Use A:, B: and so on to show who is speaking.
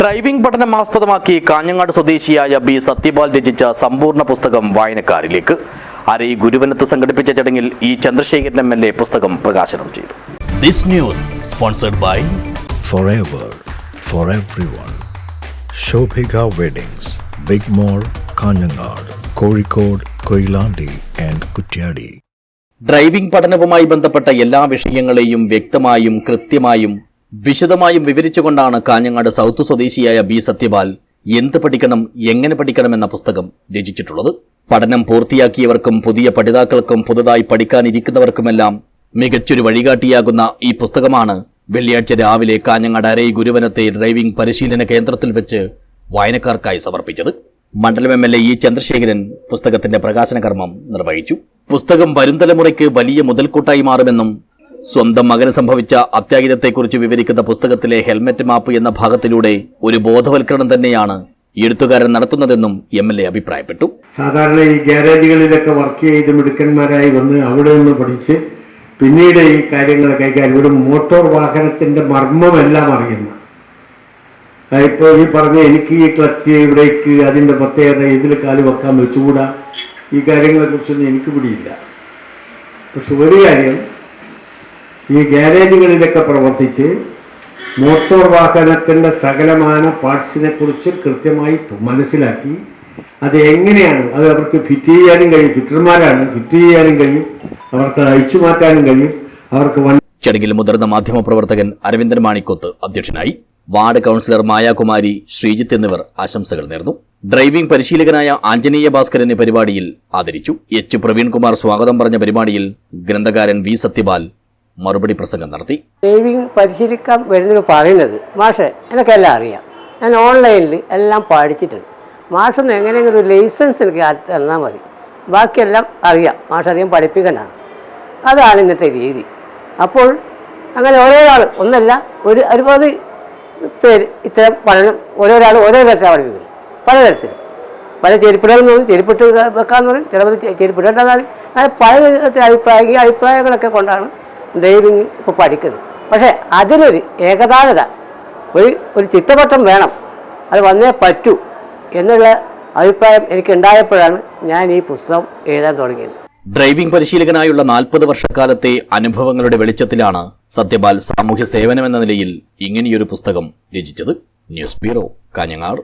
A: Driving പഠനം ആസ്പദമാക്കി കാഞ്ഞങ്ങാട് സ്വദേശിയായ ബി സത്യപാൽ രചിച്ച സമ്പൂർണ പുസ്തകം വായനക്കാരിലേക്ക്. അരൈ ഗുരുവനത്ത് സംഘടിപ്പിച്ച ചടങ്ങിൽ E Chandrasekharan M L A പുസ്തകം പ്രകാശനം ചെയ്തു.
B: This news sponsored by
C: forever for everyone Shobhika weddings big mall Kanhangad Kozhikode Koyilandy and Kuttiadi
A: driving പഠനവുമായി ബന്ധപ്പെട്ട എല്ലാ വിഷയങ്ങളെയും വ്യക്തമായും കൃത്യമായും വിശദമായും വിവരിച്ചുകൊണ്ടാണ് കാഞ്ഞങ്ങാട് സൗത്ത് സ്വദേശിയായ ബി സത്യപാൽ എന്ത് പഠിക്കണം എങ്ങനെ പഠിക്കണം എന്ന പുസ്തകം രചിച്ചിട്ടുള്ളത്. പഠനം പൂർത്തിയാക്കിയവർക്കും പുതിയ പഠിതാക്കൾക്കും പുതുതായി പഠിക്കാനിരിക്കുന്നവർക്കുമെല്ലാം മികച്ചൊരു വഴികാട്ടിയാകുന്ന ഈ പുസ്തകമാണ് വെള്ളിയാഴ്ച രാവിലെ കാഞ്ഞങ്ങാട് അരൈ ഗുരുവനത്തെ ഡ്രൈവിംഗ് പരിശീലന കേന്ദ്രത്തിൽ വെച്ച് വായനക്കാർക്കായി സമർപ്പിച്ചത്. മണ്ഡലം M L A E Chandrasekharan പുസ്തകത്തിന്റെ പ്രകാശന കർമ്മം നിർവഹിച്ചു. പുസ്തകം വരും തലമുറയ്ക്ക് വലിയ മുതൽക്കൂട്ടായി മാറുമെന്നും സ്വന്തം മകന് സംഭവിച്ച അത്യാഹിതത്തെക്കുറിച്ച് വിവരിക്കുന്ന പുസ്തകത്തിലെ ഹെൽമെറ്റ് മാപ്പ് എന്ന ഭാഗത്തിലൂടെ ഒരു ബോധവൽക്കരണം തന്നെയാണ് എഴുത്തുകാരൻ നടത്തുന്നതെന്നും എം എൽ എ അഭിപ്രായപ്പെട്ടു.
D: സാധാരണ ഈ ഗ്യാരേജുകളിലൊക്കെ വർക്ക് ചെയ്ത് മിടുക്കന്മാരായി വന്ന് അവിടെ നിന്ന് പഠിച്ച് പിന്നീട് ഈ കാര്യങ്ങൾ കൈകാര്യം ഒരു മോട്ടോർ വാഹനത്തിന്റെ മർമ്മമെല്ലാം അറിയുന്ന. ഇപ്പോൾ ഈ പറഞ്ഞ എനിക്ക് ഈ ക്ലച്ച് ഇവിടേക്ക് അതിന്റെ പ്രത്യേകത ഇതിൽ കാൽ വെക്കാൻ വെച്ചുകൂടാ ഈ കാര്യങ്ങളെ കുറിച്ചൊന്നും എനിക്ക് പിടിയില്ല. പക്ഷെ ഒരു കാര്യം ഈ ഗ്യാരേജുകളിലൊക്കെ പ്രവർത്തിച്ച് മോട്ടോർ വാഹനത്തിന്റെ സകലമാന പാർട്സിനെ കുറിച്ച് കൃത്യമായി മനസ്സിലാക്കി അത് എങ്ങനെയാണ് അത് അവർക്ക് ഫിറ്റ് ചെയ്യാനും കഴിയും ഫിറ്റർമാരാണ് ഫിറ്റ് ചെയ്യാനും കഴിയും അവർക്ക് അഴിച്ചു മാറ്റാനും കഴിയും അവർക്ക്
A: ചടങ്ങിൽ മുതിർന്ന മാധ്യമപ്രവർത്തകൻ അരവിന്ദൻ മാണിക്കൊത്ത് അധ്യക്ഷനായി. വാർഡ് കൌൺസിലർ മായാകുമാരി ശ്രീജിത്ത് എന്നിവർ ആശംസകൾ നേർന്നു. ഡ്രൈവിംഗ് പരിശീലകനായ ആഞ്ജനീയ ഭാസ്കരനെ പരിപാടിയിൽ ആദരിച്ചു. എച്ച് പ്രവീൺകുമാർ സ്വാഗതം പറഞ്ഞ പരിപാടിയിൽ ഗ്രന്ഥകാരൻ വി സത്യപാൽ മറുപടി പ്രസംഗം നടത്തി.
E: ഡ്രൈവിംഗ് പരിശീലിക്കാൻ വരുന്നത് പറയുന്നത് മാഷെ എനിക്കെല്ലാം അറിയാം. ഞാൻ ഓൺലൈനിൽ എല്ലാം പഠിച്ചിട്ടുണ്ട്. മാഷൊന്ന് എങ്ങനെയെങ്കിലും ഒരു ലൈസൻസ് എനിക്ക് തന്നാൽ മതി. ബാക്കിയെല്ലാം അറിയാം. മാഷ് അധികം പഠിപ്പിക്കണ്ടാണ് അതാണ് ഇന്നത്തെ രീതി. അപ്പോൾ അങ്ങനെ ഓരോരാൾ ഒന്നല്ല ഒരു ഒരുപാട് പേര് ഇത്തരം പഠനം ഓരോരാൾ ഓരോ തരത്തിലാണ് പഠിപ്പിക്കുന്നത്. പലതരത്തിലും പല ചെരുപ്പിടകൾ പറയും ചെരുപ്പിട്ട് വെക്കാമെന്ന് പറയും ചിലവർ ചെരുപ്പിടേണ്ടതാണ് അങ്ങനെ പല തരത്തിലെ അഭിപ്രായ അഭിപ്രായങ്ങളൊക്കെ കൊണ്ടാണ് ഡ്രൈവിംഗ് ഇപ്പോൾ പഠിക്കുന്നത് പക്ഷേ അതിനൊരു ഏകതാനത ഒരു ഒരു ചിട്ടവട്ടം വേണം. അത് വന്നേ പറ്റൂ എന്നുള്ള അഭിപ്രായം എനിക്കുണ്ടായപ്പോഴാണ് ഞാൻ ഈ പുസ്തകം എഴുതാൻ തുടങ്ങിയത്.
A: ഡ്രൈവിംഗ് പരിശീലകനായുള്ള നാൽപ്പത് വർഷക്കാലത്തെ അനുഭവങ്ങളുടെ വെളിച്ചത്തിലാണ് സത്യപാൽ സാമൂഹ്യ സേവനം എന്ന നിലയിൽ ഇങ്ങനെയൊരു പുസ്തകം രചിച്ചത്. News bureau Kanhangad.